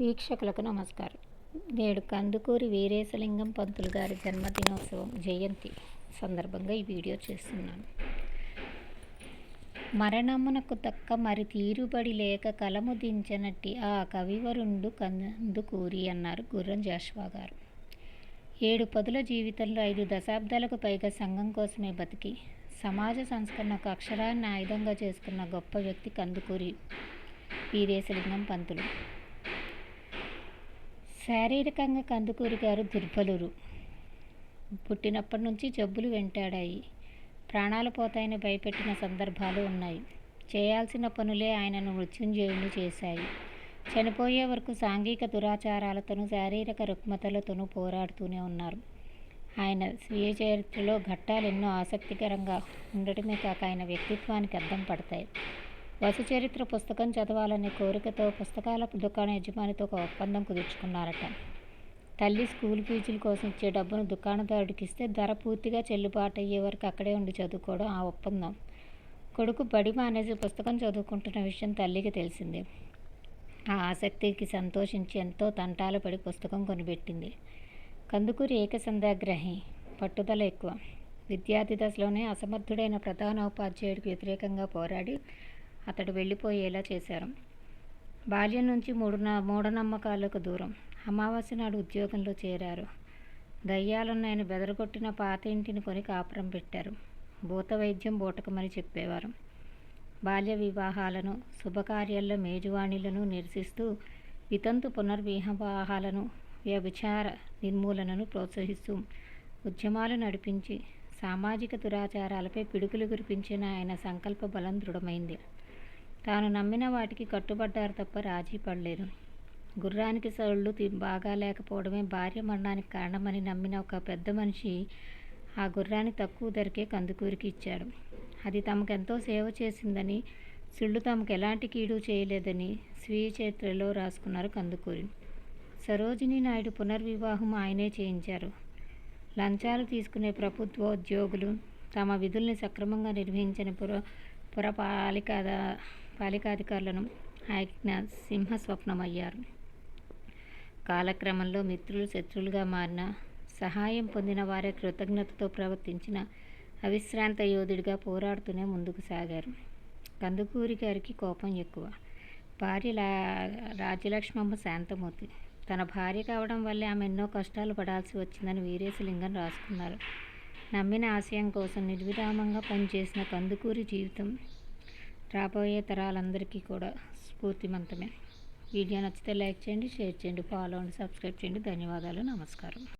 వీక్షకులకు నమస్కారం. నేడు కందుకూరి వీరేశలింగం పంతులు గారి జన్మదినోత్సవం జయంతి సందర్భంగా ఈ వీడియో చేస్తున్నాను. మరణమునకు తక్క మరి తీరుబడి లేక కలము దించనట్టి ఆ కవివరుండు కందుకూరి అన్నారు గుర్రం జాష్వా గారు. ఏడు పదుల జీవితంలో ఐదు దశాబ్దాలకు పైగా సంఘం కోసమే బతికి సమాజ సంస్కరణకు అక్షరాన్ని ఆయుధంగా చేసుకున్న గొప్ప వ్యక్తి కందుకూరి వీరేశలింగం పంతులు. శారీరకంగా కందుకూరి గారు దుర్బలురు. పుట్టినప్పటి నుంచి జబ్బులు వెంటాడాయి. ప్రాణాలు పోతాయని భయపెట్టిన సందర్భాలు ఉన్నాయి. చేయాల్సిన పనులే ఆయనను మృత్యుంజయుని చేశాయి. చనిపోయే వరకు సాంఘిక దురాచారాలతోనూ శారీరక రుగ్మతలతోనూ పోరాడుతూనే ఉన్నారు. ఆయన స్వీయ చరిత్రలో ఘట్టాలు ఎన్నో ఆసక్తికరంగా ఉండటమే కాక ఆయన వ్యక్తిత్వానికి అద్దం పడతాయి. వసు చరిత్ర పుస్తకం చదవాలనే కోరికతో పుస్తకాల దుకాణ యజమానితో ఒక ఒప్పందం కుదుర్చుకున్నారట. తల్లి స్కూల్ ఫీజుల కోసం ఇచ్చే డబ్బును దుకాణదారుడికి ఇస్తే ధర పూర్తిగా చెల్లుబాటు అయ్యే వరకు అక్కడే ఉండి చదువుకోవడం ఆ ఒప్పందం. కొడుకు బడి మానేసి పుస్తకం చదువుకుంటున్న విషయం తల్లికి తెలిసింది. ఆ ఆసక్తికి సంతోషించి ఎంతో తంటాలు పడి పుస్తకం కొనిపెట్టింది. కందుకూరి ఏకసంధాగ్రహి పట్టుదల ఎక్కువ. విద్యార్థి దశలోనే అసమర్థుడైన ప్రధాన ఉపాధ్యాయుడికి వ్యతిరేకంగా పోరాడి అతడు వెళ్ళిపోయేలా చేశారు. బాల్యం నుంచి మూడు మూఢనమ్మకాలకు దూరం. అమావాస్య నాడు ఉద్యోగంలో చేరారు. దయ్యాలున్నాయని బెదరగొట్టిన పాత ఇంటిని కొని కాపురం పెట్టారు. భూత వైద్యం బూటకమని చెప్పేవారు. బాల్య వివాహాలను శుభకార్యాల్లో మేజువాణిలను నిరసిస్తూ వితంతు పునర్వివాహాలను వ్యభిచార నిర్మూలనను ప్రోత్సహిస్తూ ఉద్యమాలు నడిపించి సామాజిక దురాచారాలపై పిడుగులు కురిపించిన ఆయన సంకల్ప బలం దృఢమైంది. తాను నమ్మిన వాటికి కట్టుబడ్డారు తప్ప రాజీ పడలేదు గుర్రానికి సొళ్ళు బాగా లేకపోవడమే భార్య మరణానికి కారణమని నమ్మిన ఒక పెద్ద మనిషి ఆ గుర్రాన్ని తక్కువ ధరకే కందుకూరికి ఇచ్చాడు. అది తమకెంతో సేవ చేసిందని సుళ్ళు తమకు ఎలాంటి కీడు చేయలేదని స్వీయ చరిత్రలో రాసుకున్నారు కందుకూరి. సరోజిని నాయుడు పునర్వివాహం ఆయనే చేయించారు. లంచాలు తీసుకునే ప్రభుత్వోద్యోగులు తమ విధుల్ని సక్రమంగా నిర్వహించిన పుర పురపాలిక పాలికాధికారులను ఆయన సింహస్వప్నమయ్యారు. కాలక్రమంలో మిత్రులు శత్రులుగా మారిన సహాయం పొందిన వారే కృతజ్ఞతతో ప్రవర్తించిన అవిశ్రాంత యోధుడిగా పోరాడుతూనే ముందుకు సాగారు. కందుకూరి గారికి కోపం ఎక్కువ. భార్య లా రాజ్యలక్ష్మమ్మ శాంతమూర్తి. తన భార్య కావడం వల్లే ఆమె ఎన్నో కష్టాలు పడాల్సి వచ్చిందని వీరేశలింగం రాసుకున్నారు. నమ్మిన ఆశయం కోసం నిర్విరామంగా పనిచేసిన కందుకూరి జీవితం రాబోయే తరాలందరికీ కూడా స్ఫూర్తిమంతమే. వీడియో నచ్చితే లైక్ చేయండి షేర్ చేయండి ఫాలో అండ్ సబ్స్క్రైబ్ చేయండి. ధన్యవాదాలు నమస్కారం.